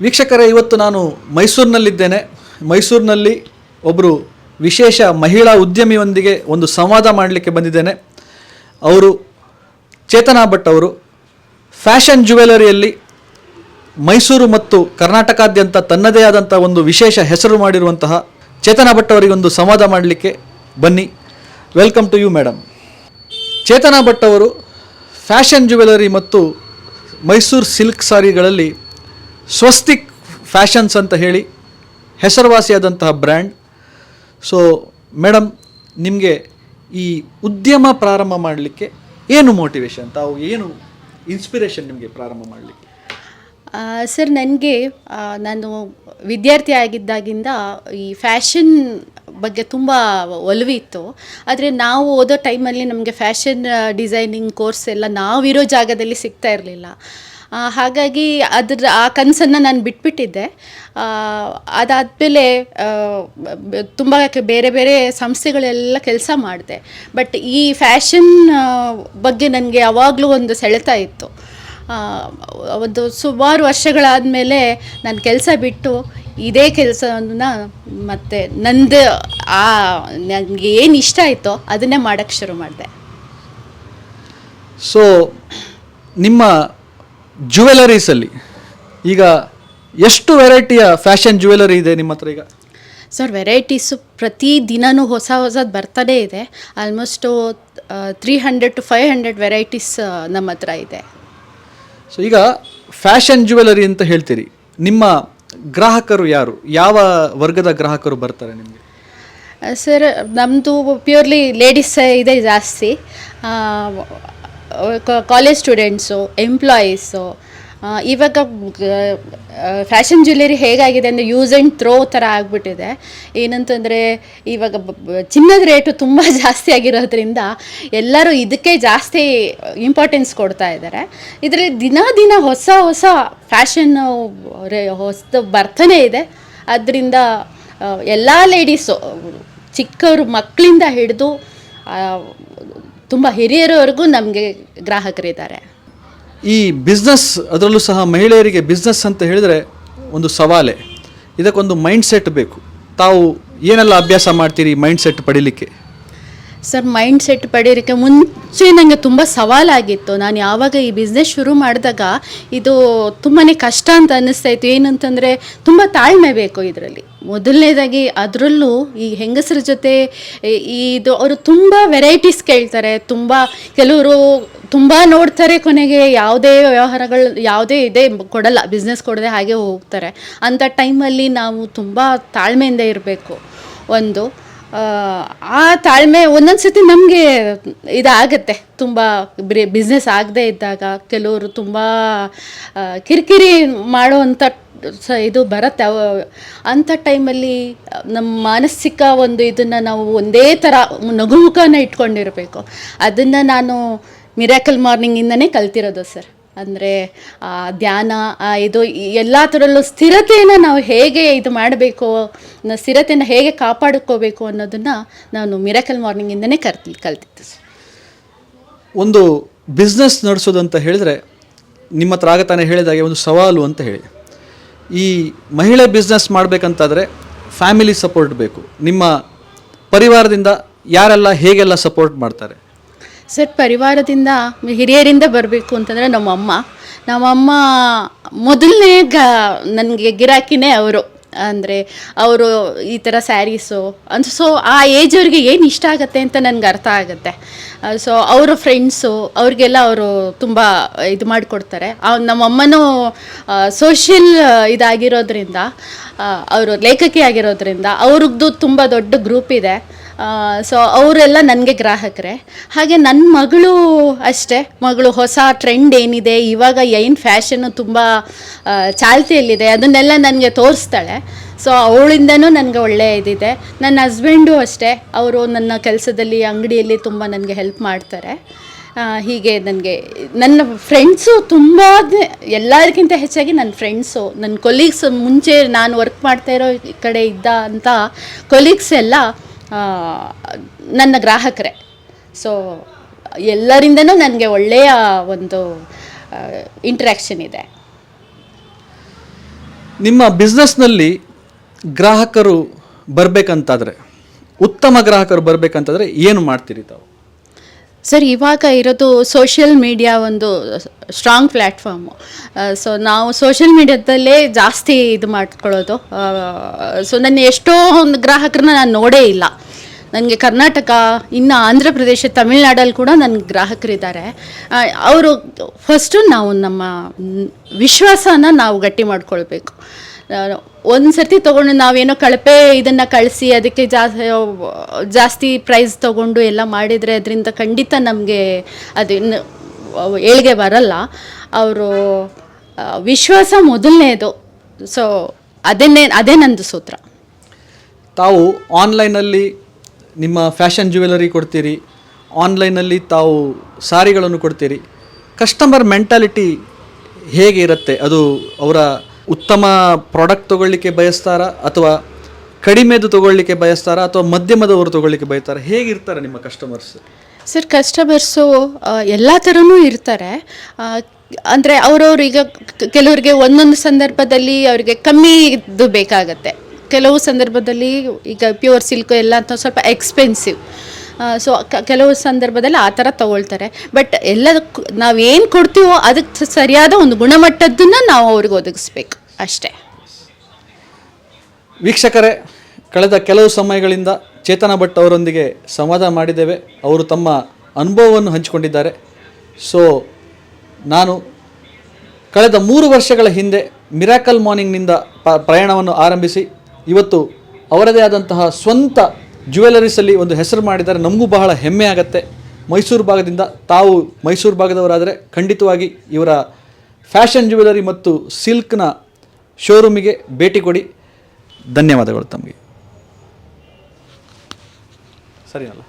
ವೀಕ್ಷಕರೇ, ಇವತ್ತು ನಾನು ಮೈಸೂರಿನಲ್ಲಿದ್ದೇನೆ. ಮೈಸೂರಿನಲ್ಲಿ ಒಬ್ಬರು ವಿಶೇಷ ಮಹಿಳಾ ಉದ್ಯಮಿಯೊಂದಿಗೆ ಒಂದು ಸಂವಾದ ಮಾಡಲಿಕ್ಕೆ ಬಂದಿದ್ದೇನೆ. ಅವರು ಚೇತನಾ ಭಟ್ ಅವರು. ಫ್ಯಾಷನ್ ಜ್ಯುವೆಲರಿಯಲ್ಲಿ ಮೈಸೂರು ಮತ್ತು ಕರ್ನಾಟಕಾದ್ಯಂತ ತನ್ನದೇ ಆದಂಥ ಒಂದು ವಿಶೇಷ ಹೆಸರು ಮಾಡಿರುವಂತಹ ಚೇತನಾ ಭಟ್ ಅವರಿಗೊಂದು ಸಂವಾದ ಮಾಡಲಿಕ್ಕೆ ಬನ್ನಿ. Welcome to you, madam. Chetana Bhat ಅವರು ಫ್ಯಾಷನ್ ಜ್ಯುವೆಲರಿ ಮತ್ತು ಮೈಸೂರು ಸಿಲ್ಕ್ ಸಾರಿಗಳಲ್ಲಿ ಸ್ವಸ್ತಿಕ್ ಫ್ಯಾಷನ್ಸ್ ಅಂತ ಹೇಳಿ ಹೆಸರುವಾಸಿಯಾದಂತಹ ಬ್ರ್ಯಾಂಡ್. ಸೊ ಮೇಡಮ್ ನಿಮಗೆ ಈ ಉದ್ಯಮ ಪ್ರಾರಂಭ ಮಾಡಲಿಕ್ಕೆ ಏನು ಮೋಟಿವೇಶನ್ ತಾವು ಏನು ಇನ್ಸ್ಪಿರೇಷನ್ ನಿಮಗೆ ಪ್ರಾರಂಭ ಮಾಡಲಿಕ್ಕೆ? ಸರ್ ನನಗೆ ನಾನು ವಿದ್ಯಾರ್ಥಿ ಆಗಿದ್ದಾಗಿಂದ ಈ ಫ್ಯಾಷನ್ ಬಗ್ಗೆ ತುಂಬ ಒಲವಿತ್ತು ಆದರೆ ನಾವು ಓದೋ ಟೈಮಲ್ಲಿ ನಮಗೆ ಫ್ಯಾಷನ್ ಡಿಸೈನಿಂಗ್ ಕೋರ್ಸ್ ಎಲ್ಲ ನಾವಿರೋ ಜಾಗದಲ್ಲಿ ಸಿಗ್ತಾ ಇರಲಿಲ್ಲ. ಹಾಗಾಗಿ ಅದ್ರ ಆ ಕನಸನ್ನು ನಾನು ಬಿಟ್ಬಿಟ್ಟಿದ್ದೆ. ಅದಾದಮೇಲೆ ತುಂಬ ಬೇರೆ ಬೇರೆ ಸಂಸ್ಥೆಗಳೆಲ್ಲ ಕೆಲಸ ಮಾಡಿದೆ. ಬಟ್ ಈ ಫ್ಯಾಷನ್ ಬಗ್ಗೆ ನನಗೆ ಯಾವಾಗಲೂ ಒಂದು ಸೆಳೆತ ಇತ್ತು. ಒಂದು ಸುಮಾರು ವರ್ಷಗಳಾದಮೇಲೆ ನಾನು ಕೆಲಸ ಬಿಟ್ಟು ಇದೇ ಕೆಲಸವನ್ನು ಮತ್ತೆ ನಂದು ಆ, ನನಗೆ ಏನು ಇಷ್ಟ ಆಯಿತೋ ಅದನ್ನೇ ಮಾಡೋಕ್ಕೆ ಶುರು ಮಾಡಿದೆ. ಸೊ ನಿಮ್ಮ ಜ್ಯುವೆಲರೀಸಲ್ಲಿ ಈಗ ಎಷ್ಟು ವೆರೈಟಿಯ ಫ್ಯಾಷನ್ ಜ್ಯುವೆಲರಿ ಇದೆ ನಿಮ್ಮ ಹತ್ರ ಈಗ? ಸರ್ ವೆರೈಟೀಸು ಪ್ರತಿ ದಿನವೂ ಹೊಸ ಹೊಸದು ಬರ್ತಾನೇ ಇದೆ. Almost three hundred to five hundred varieties ನಮ್ಮ ಹತ್ರ ಇದೆ. ಸೊ ಈಗ ಫ್ಯಾಷನ್ ಜ್ಯುವೆಲರಿ ಅಂತ ಹೇಳ್ತೀರಿ. ನಿಮ್ಮ ಗ್ರಾಹಕರು ಯಾರು? ಯಾವ ವರ್ಗದ ಗ್ರಾಹಕರು ಬರ್ತಾರೆ ನಿಮಗೆ? ಸರ್ ನಮ್ಮದು ಪ್ಯೂರ್ಲಿ ಲೇಡೀಸ್ ಇದೆ ಜಾಸ್ತಿ. ಕಾಲೇಜ್ ಸ್ಟೂಡೆಂಟ್ಸು ಎಂಪ್ಲಾಯೀಸು ಇವಾಗ ಫ್ಯಾಷನ್ ಜ್ಯುವೆಲರಿ ಹೇಗಾಗಿದೆ ಅಂದರೆ ಯೂಸ್ ಆ್ಯಂಡ್ ಥ್ರೋ ಥರ ಆಗಿಬಿಟ್ಟಿದೆ. ಏನಂತಂದರೆ, ಇವಾಗ ಚಿನ್ನದ ರೇಟು ತುಂಬ ಜಾಸ್ತಿ ಆಗಿರೋದ್ರಿಂದ ಎಲ್ಲರೂ ಇದಕ್ಕೆ ಜಾಸ್ತಿ ಇಂಪಾರ್ಟೆನ್ಸ್ ಕೊಡ್ತಾ ಇದ್ದಾರೆ. ಇದರಲ್ಲಿ ದಿನ ದಿನ ಹೊಸ ಹೊಸ ಫ್ಯಾಷನ್ನು ಹೊಸದು ಬರ್ತಾನೆ ಇದೆ. ಅದರಿಂದ ಎಲ್ಲ ಲೇಡೀಸು ಚಿಕ್ಕವರು ಮಕ್ಕಳಿಂದ ಹಿಡಿದು ತುಂಬ ಹಿರಿಯರವರೆಗೂ ನಮಗೆ ಗ್ರಾಹಕರಿದ್ದಾರೆ. ಈ ಬಿಸ್ನೆಸ್ ಅದರಲ್ಲೂ ಸಹ ಮಹಿಳೆಯರಿಗೆ ಬಿಸ್ನೆಸ್ ಅಂತ ಹೇಳಿದರೆ ಒಂದು ಸವಾಲೆ. ಇದಕ್ಕೊಂದು ಮೈಂಡ್ ಸೆಟ್ ಬೇಕು. ತಾವು ಏನೆಲ್ಲ ಅಭ್ಯಾಸ ಮಾಡ್ತೀರಿ ಮೈಂಡ್ ಸೆಟ್ ಪಡಿಲಿಕ್ಕೆ? ಸರ್ ಮೈಂಡ್ ಸೆಟ್ ಪಡೆಯೋಕ್ಕೆ ಮುಂಚೆ ನನಗೆ ತುಂಬ ಸವಾಲಾಗಿತ್ತು. ನಾನು ಯಾವಾಗ ಈ ಬಿಸ್ನೆಸ್ ಶುರು ಮಾಡಿದಾಗ ಇದು ತುಂಬಾ ಕಷ್ಟ ಅಂತ ಅನ್ನಿಸ್ತಾ ಇತ್ತು. ಏನಂತಂದರೆ ತುಂಬ ತಾಳ್ಮೆ ಬೇಕು ಇದರಲ್ಲಿ. ಮೊದಲನೇದಾಗಿ ಅದರಲ್ಲೂ ಈ ಹೆಂಗಸರ ಜೊತೆ ಇದು ಅವರು ತುಂಬ ವೆರೈಟೀಸ್ ಕೇಳ್ತಾರೆ. ತುಂಬ ಕೆಲವರು ತುಂಬ ನೋಡ್ತಾರೆ ಕೊನೆಗೆ ಯಾವುದೇ ವ್ಯವಹಾರಗಳು ಯಾವುದೇ ಇದೆ ಕೊಡಲ್ಲ ಬಿಸ್ನೆಸ್ ಕೊಡದೆ ಹಾಗೆ ಹೋಗ್ತಾರೆ. ಅಂಥ ಟೈಮಲ್ಲಿ ನಾವು ತುಂಬ ತಾಳ್ಮೆಯಿಂದ ಇರಬೇಕು. ಒಂದು ಆ, ತಾಳ್ಮೆ ಒಂದೊಂದು ಸತಿ ನಮಗೆ ಇದಾಗತ್ತೆ. ತುಂಬ ಬಿಸ್ನೆಸ್ ಆಗದೇ ಇದ್ದಾಗ ಕೆಲವರು ತುಂಬ ಕಿರಿಕಿರಿ ಮಾಡುವಂಥ ಸ, ಇದು ಬರುತ್ತೆ. ಅಂಥ ಟೈಮಲ್ಲಿ, ನಮ್ಮ ಮಾನಸಿಕ ಒಂದು ಇದನ್ನು ನಾವು ಒಂದೇ ಥರ ನಗುಮುಖನ ಇಟ್ಕೊಂಡಿರಬೇಕು. ಅದನ್ನು ನಾನು ಮಿರಾಕಲ್ ಮಾರ್ನಿಂಗಿಂದನೇ ಕಲ್ತಿರೋದು ಸರ್. ಅಂದರೆ ಧ್ಯಾನ ಇದು ಎಲ್ಲ ಥರಲ್ಲೂ ಸ್ಥಿರತೆಯನ್ನು ನಾವು ಹೇಗೆ ಇದು ಮಾಡಬೇಕು ಸ್ಥಿರತೆಯನ್ನು ಹೇಗೆ ಕಾಪಾಡ್ಕೋಬೇಕು ಅನ್ನೋದನ್ನು ನಾನು ಮಿರಾಕಲ್ ಮಾರ್ನಿಂಗಿಂದನೇ ಕಲ್ತಿ ಕಲ್ತಿತ್ತು ಸರ್. ಒಂದು ಬಿಸ್ನೆಸ್ ನಡೆಸೋದು ಅಂತ ಹೇಳಿದ್ರೆ, ನಿಮ್ಮ ಹತ್ರ ಆಗ ತಾನೇ ಹೇಳಿದಾಗೆ ಒಂದು ಸವಾಲು ಅಂತ ಹೇಳಿ. ಈ ಮಹಿಳೆ ಬಿಸ್ನೆಸ್ ಮಾಡಬೇಕಂತಾದರೆ ಫ್ಯಾಮಿಲಿ ಸಪೋರ್ಟ್ ಬೇಕು. ನಿಮ್ಮ ಪರಿವಾರದಿಂದ ಯಾರೆಲ್ಲ ಹೇಗೆಲ್ಲ ಸಪೋರ್ಟ್ ಮಾಡ್ತಾರೆ? ಸರ್, ಪರಿವಾರದಿಂದ ಹಿರಿಯರಿಂದ ಬರಬೇಕು ಅಂತಂದರೆ ನಮ್ಮಮ್ಮ. ನಮ್ಮಮ್ಮ ಮೊದಲನೇ ಗ ನನಗೆ ಗಿರಾಕಿನೇ ಅವರು. ಅಂದರೆ ಅವರು ಈ ಥರ ಸ್ಯಾರೀಸು ಅಂತ ಸೊ ಆ ಏಜ್ ಅವ್ರಿಗೆ ಏನು ಇಷ್ಟ ಆಗುತ್ತೆ ಅಂತ ನನಗೆ ಅರ್ಥ ಆಗುತ್ತೆ. ಸೊ ಅವರ ಫ್ರೆಂಡ್ಸು ಅವ್ರಿಗೆಲ್ಲ ಅವರು ತುಂಬ ಇದು ಮಾಡಿಕೊಡ್ತಾರೆ. ನಮ್ಮಮ್ಮನೂ ಸೋಷಿಯಲ್ ಇದಾಗಿರೋದ್ರಿಂದ ಅವರು ಲೇಖಕಿ ಆಗಿರೋದ್ರಿಂದ ಅವ್ರದ್ದು ತುಂಬ ದೊಡ್ಡ ಗ್ರೂಪ್ ಇದೆ. ಸೊ ಅವರೆಲ್ಲ ನನಗೆ ಗ್ರಾಹಕರೇ. ಹಾಗೆ ನನ್ನ ಮಗಳು ಅಷ್ಟೇ. ಮಗಳು ಹೊಸ ಟ್ರೆಂಡ್ ಏನಿದೆ, ಇವಾಗ ಏನು ಫ್ಯಾಷನ್ನು ತುಂಬ ಚಾಲ್ತಿಯಲ್ಲಿದೆ, ಅದನ್ನೆಲ್ಲ ನನಗೆ ತೋರಿಸ್ತಾಳೆ. ಸೊ ಅವಳಿಂದನೂ ನನಗೆ ಒಳ್ಳೆಯ ಇದಿದೆ. ನನ್ನ ಹಸ್ಬೆಂಡು ಅಷ್ಟೇ. ಅವರು ನನ್ನ ಕೆಲಸದಲ್ಲಿ, ಅಂಗಡಿಯಲ್ಲಿ ತುಂಬ ನನಗೆ ಹೆಲ್ಪ್ ಮಾಡ್ತಾರೆ. ಹೀಗೆ ನನಗೆ, ನನ್ನ ಫ್ರೆಂಡ್ಸು ತುಂಬ ಎಲ್ಲರಿಗಿಂತ ಹೆಚ್ಚಾಗಿ ನನ್ನ ಫ್ರೆಂಡ್ಸು ನನ್ನ ಕೊಲೀಗ್ಸ್ ಮುಂಚೆ ನಾನು ವರ್ಕ್ ಮಾಡ್ತಾ ಇರೋ ಕಡೆ ಇದ್ದ ಅಂತ ಕೊಲೀಗ್ಸ್ ಎಲ್ಲ ನನ್ನ ಗ್ರಾಹಕರೇ. ಸೊ ಎಲ್ಲರಿಂದನೂ ನನಗೆ ಒಳ್ಳೆಯ ಒಂದು ಇಂಟ್ರ್ಯಾಕ್ಷನ್ ಇದೆ. ನಿಮ್ಮ ಬಿಸ್ನೆಸ್ನಲ್ಲಿ ಗ್ರಾಹಕರು ಬರಬೇಕಂತಾದರೆ, ಉತ್ತಮ ಗ್ರಾಹಕರು ಬರಬೇಕಂತಂದರೆ ಏನು ಮಾಡ್ತೀರಿ ತಾವು? ಸರ್, ಇವಾಗ ಇರೋದು ಸೋಷಿಯಲ್ ಮೀಡಿಯಾ ಒಂದು ಸ್ಟ್ರಾಂಗ್ ಪ್ಲ್ಯಾಟ್ಫಾರ್ಮು ಸೊ ನಾವು ಸೋಷಿಯಲ್ ಮೀಡಿಯಾದಲ್ಲೇ ಜಾಸ್ತಿ ಇದು ಮಾಡ್ಕೊಳ್ಳೋದು. ಸೊ ನನ್ನ ಎಷ್ಟೋ ಒಂದು ಗ್ರಾಹಕರನ್ನ ನಾನು ನೋಡೇ ಇಲ್ಲ. ನನಗೆ ಕರ್ನಾಟಕ, ಇನ್ನು ಆಂಧ್ರ ಪ್ರದೇಶ, ತಮಿಳ್ನಾಡಲ್ಲಿ ಕೂಡ ನನ್ನ ಗ್ರಾಹಕರಿದ್ದಾರೆ. ಅವರು ಫಸ್ಟು ನಾವು ನಮ್ಮ ವಿಶ್ವಾಸನ ನಾವು ಗಟ್ಟಿ ಮಾಡ್ಕೊಳ್ಬೇಕು. ಒಂದು ಸರ್ತಿ ತೊಗೊಂಡು ನಾವೇನೋ ಕಳಪೆ ಇದನ್ನು ಕಳಿಸಿ, ಅದಕ್ಕೆ ಜಾಸ್ತಿ ಪ್ರೈಸ್ ತಗೊಂಡು ಎಲ್ಲ ಮಾಡಿದರೆ ಅದರಿಂದ ಖಂಡಿತ ನಮಗೆ ಅದನ್ನು ಏಳಿಗೆ ಬರಲ್ಲ. ಅವರು ವಿಶ್ವಾಸ ಮೊದಲನೇದು. ಸೊ ಅದನ್ನೇ, ಅದೇ ನಂದು ಸೂತ್ರ. ತಾವು ಆನ್ಲೈನಲ್ಲಿ ನಿಮ್ಮ ಫ್ಯಾಷನ್ ಜ್ಯುವೆಲರಿ ಕೊಡ್ತೀರಿ ಆನ್ಲೈನಲ್ಲಿ ತಾವು ಸಾರಿಗಳನ್ನು ಕೊಡ್ತೀರಿ. ಕಸ್ಟಮರ್ ಮೆಂಟಾಲಿಟಿ ಹೇಗೆ ಇರುತ್ತೆ? ಅದು ಅವರ ಉತ್ತಮ ಪ್ರಾಡಕ್ಟ್ ತೊಗೊಳ್ಳಿಕ್ಕೆ ಬಯಸ್ತಾರ ಅಥವಾ ಕಡಿಮೆದು ತೊಗೊಳ್ಳಿಕ್ಕೆ ಬಯಸ್ತಾರ ಅಥವಾ ಮಧ್ಯಮದವರು ತಗೊಳ್ಳಿಕ್ಕೆ ಬಯಸ್ತಾರಾ? ಹೇಗಿರ್ತಾರೆ ನಿಮ್ಮ ಕಸ್ಟಮರ್ಸ್ ಸರ್ ಕಸ್ಟಮರ್ಸು ಎಲ್ಲ ಥರನೂ ಇರ್ತಾರೆ. ಅಂದರೆ ಅವರವ್ರು ಈಗ ಕೆಲವರಿಗೆ ಒಂದೊಂದು ಸಂದರ್ಭದಲ್ಲಿ ಅವರಿಗೆ ಕಮ್ಮಿ ಇದ್ದು ಬೇಕಾಗತ್ತೆ. ಕೆಲವು ಸಂದರ್ಭದಲ್ಲಿ ಈಗ ಪ್ಯೂರ್ ಸಿಲ್ಕ್ ಎಲ್ಲ ಅಂತ ಸ್ವಲ್ಪ ಎಕ್ಸ್ಪೆನ್ಸಿವ್ ಸೊ ಕೆಲವು ಸಂದರ್ಭದಲ್ಲಿ ಆ ಥರ ತಗೊಳ್ತಾರೆ. ಬಟ್ ಎಲ್ಲದಕ್ಕೂ ನಾವೇನು ಕೊಡ್ತೀವೋ ಅದಕ್ಕೆ ಸರಿಯಾದ ಒಂದು ಗುಣಮಟ್ಟದ್ದನ್ನು ನಾವು ಅವ್ರಿಗೆ ಒದಗಿಸ್ಬೇಕು. ಅಷ್ಟೇ. ವೀಕ್ಷಕರೇ, ಕಳೆದ ಕೆಲವು ಸಮಯಗಳಿಂದ ಚೇತನ ಭಟ್ ಅವರೊಂದಿಗೆ ಸಂವಾದ ಮಾಡಿದ್ದೇವೆ. ಅವರು ತಮ್ಮ ಅನುಭವವನ್ನು ಹಂಚಿಕೊಂಡಿದ್ದಾರೆ. ಸೊ ನಾನು ಕಳೆದ ಮೂರು ವರ್ಷಗಳ ಹಿಂದೆ ಮಿರಾಕಲ್ ಮಾರ್ನಿಂಗ್ನಿಂದ ಪ, ಪ್ರಯಾಣವನ್ನು ಆರಂಭಿಸಿ, ಇವತ್ತು ಅವರದೇ ಆದಂತಹ ಸ್ವಂತ ಜ್ಯುವೆಲರೀಸಲ್ಲಿ ಒಂದು ಹೆಸರು ಮಾಡಿದರೆ ನಮಗೂ ಬಹಳ ಹೆಮ್ಮೆ ಆಗುತ್ತೆ. ಮೈಸೂರು ಭಾಗದಿಂದ ತಾವು ಮೈಸೂರು ಭಾಗದವರಾದರೆ ಖಂಡಿತವಾಗಿ ಇವರ ಫ್ಯಾಷನ್ ಜ್ಯುವೆಲರಿ ಮತ್ತು ಸಿಲ್ಕ್ನ ಶೋರೂಮಿಗೆ ಭೇಟಿ ಕೊಡಿ. ಧನ್ಯವಾದಗಳು ತಮಗೆ. ಸರಿನಲ್ಲ?